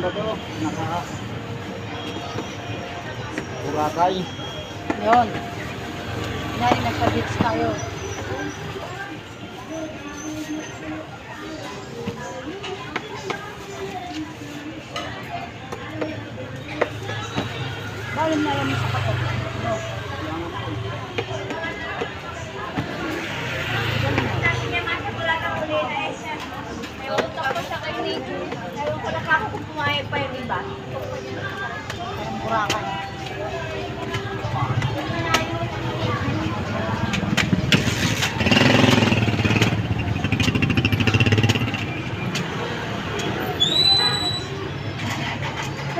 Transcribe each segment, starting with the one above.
ba to? Naka... Burakay. Yun. Kunyari, nasa beach tayo. Bawal na lang sa Parang burakan.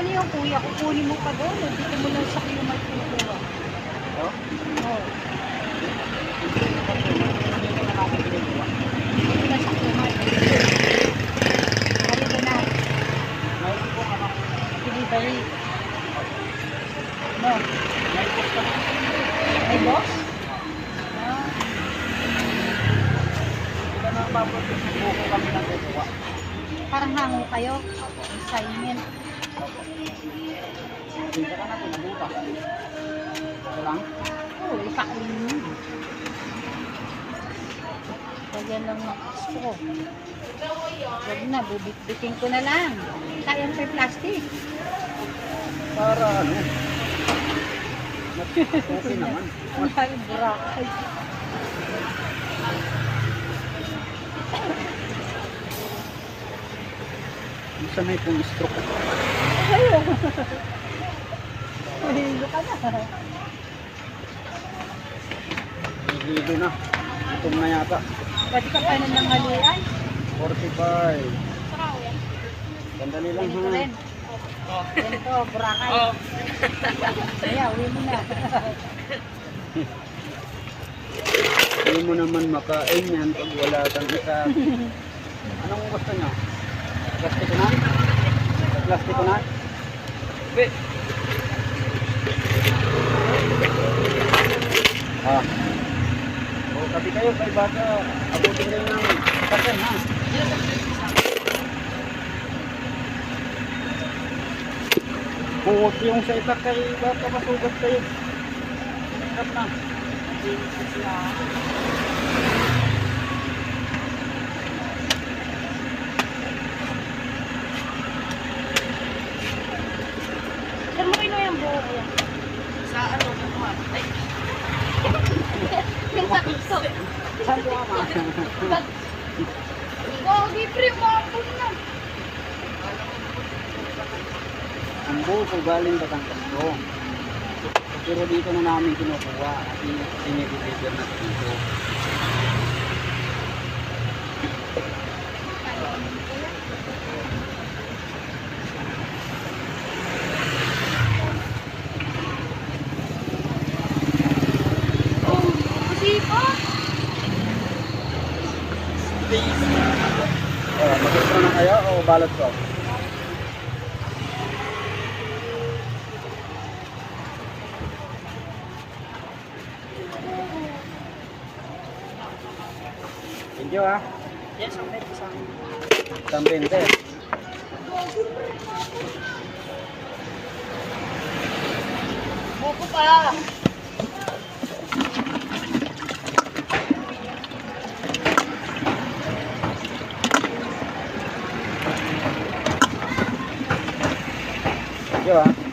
Ano yung kuya? Kukunin mo pa doon. Dito mo lang sa kilomat kinukuha. Oh? Oo. Hindi na natin ginagawa. Dito lang sa kilomat. Halika na. Mayroon po ano, Delivery. No. may na. Boss? Ah. Sila na paproduce. Buko kami ng kukuha. Parang hango kayo. Assignment. Kita ka nabuta. Ito lang. Oo, ipaklin mo. Lagyan lang ng straw. Huwag na, bubit-bitin ko na lang. Kaya may plastic. Para ano? Okay naman. Wala yung burakay. Isa may pong stroke. Ayaw. Mahilo ka na. Hihilo na. Itom na yata. Pwede ka pa ng halian. 45. Sandali lang Ganito ha. rin. Ganito, burakay. Kaya, uwi mo na. Hindi mo naman makain yan pag wala kang isa. Anong gusto niyo? Plastiko na? Plastiko na? Ah. O, tabi kayo kay baka abutin rin ng takan ha. Buhot yung sa itak kay baka masugat kayo. Sarap na. Saan mo kinuha yung buho ko yan? Yung takso. Ama? Gogi, pre, mapon na. Ang buo galing Batangas to. Pero dito na namin kinukuha kasi sinideliver na dito. Oh, na kayo o balot ko? Thank you ah. Yes, ang pwede sa akin. Isang 20. Buko pa. Thank you ah. Okay.